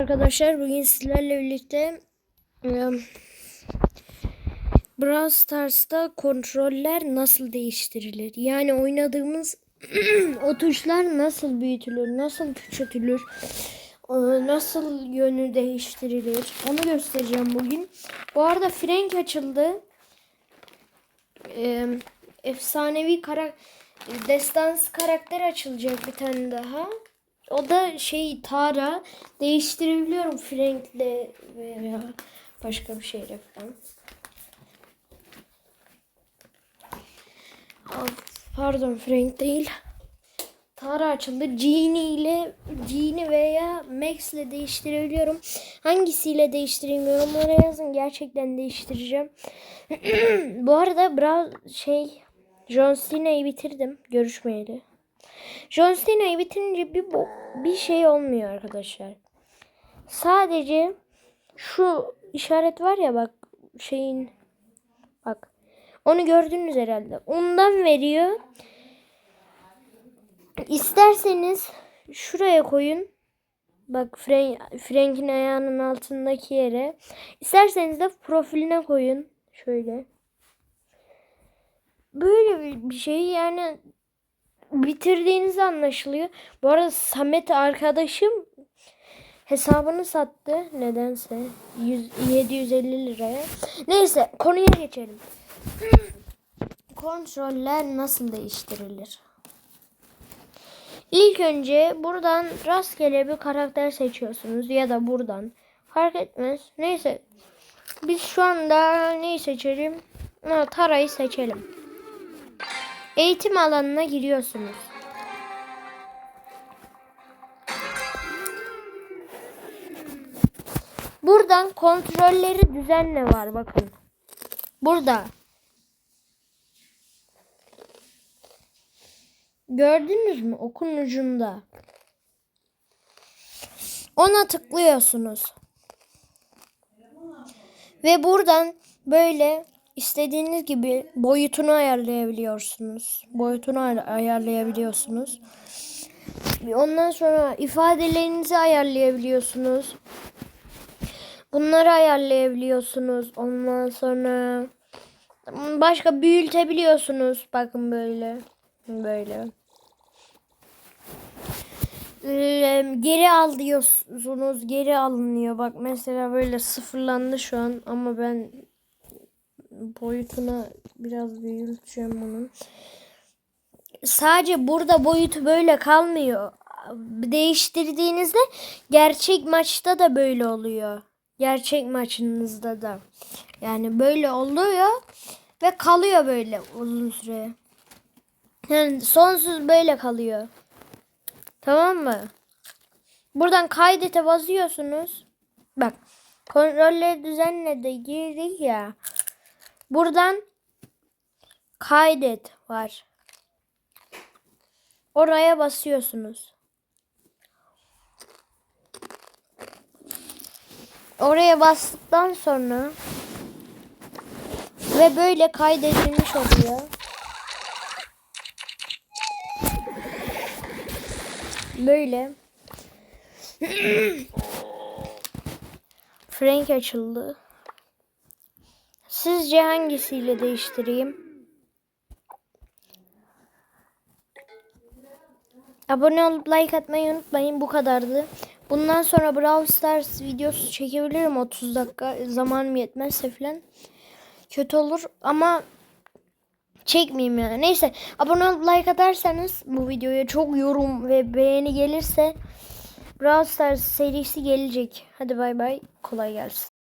Arkadaşlar bugün sizlerle birlikte e, Brawl Stars'ta kontroller nasıl değiştirilir? Yani oynadığımız o tuşlar nasıl büyütülür, nasıl küçültülür, e, nasıl yönü değiştirilir onu göstereceğim bugün. Bu arada Frank açıldı. E, efsanevi karak destans karakter açılacak bir tane daha. O da şey Tara değiştirebiliyorum Frank'le veya başka bir şeyle falan. Pardon Frank değil. Tara açıldı. Genie ile Genie veya Max ile değiştirebiliyorum. Hangisiyle değiştireyim yorumlara yazın. Gerçekten değiştireceğim. Bu arada Brawl şey John Cena'yı bitirdim. Görüşmeyeli. John Cena'yı bitirince bir bir şey olmuyor arkadaşlar. Sadece şu işaret var ya bak şeyin bak onu gördünüz herhalde. Ondan veriyor. İsterseniz şuraya koyun. Bak Frank, Frank'in ayağının altındaki yere. İsterseniz de profiline koyun. Şöyle. Böyle bir şey yani bitirdiğiniz anlaşılıyor. Bu arada Samet arkadaşım hesabını sattı nedense 100, 750 liraya. Neyse konuya geçelim. Kontroller nasıl değiştirilir? İlk önce buradan rastgele bir karakter seçiyorsunuz ya da buradan fark etmez. Neyse biz şu anda neyi seçelim? Ha, Tara'yı seçelim. Eğitim alanına giriyorsunuz. Buradan kontrolleri düzenle var bakın. Burada. Gördünüz mü? Okun ucunda. Ona tıklıyorsunuz. Ve buradan böyle istediğiniz gibi boyutunu ayarlayabiliyorsunuz. Boyutunu ay- ayarlayabiliyorsunuz. Ondan sonra ifadelerinizi ayarlayabiliyorsunuz. Bunları ayarlayabiliyorsunuz. Ondan sonra başka büyütebiliyorsunuz. Bakın böyle. Böyle. Ee, geri al diyorsunuz. Geri alınıyor. Bak mesela böyle sıfırlandı şu an ama ben boyutuna biraz büyüteceğim bunun. Sadece burada boyutu böyle kalmıyor. Değiştirdiğinizde gerçek maçta da böyle oluyor. Gerçek maçınızda da. Yani böyle oluyor ve kalıyor böyle uzun süre. Yani sonsuz böyle kalıyor. Tamam mı? Buradan kaydete basıyorsunuz. Bak kontrolleri düzenle de girdik ya. Buradan kaydet var. Oraya basıyorsunuz. Oraya bastıktan sonra ve böyle kaydedilmiş oluyor. Böyle. Frank açıldı. Sizce hangisiyle değiştireyim? Abone olup like atmayı unutmayın. Bu kadardı. Bundan sonra Brawl Stars videosu çekebilirim 30 dakika. Zamanım yetmezse falan. Kötü olur ama çekmeyeyim yani. Neyse abone olup like atarsanız bu videoya çok yorum ve beğeni gelirse Brawl Stars serisi gelecek. Hadi bay bay. Kolay gelsin.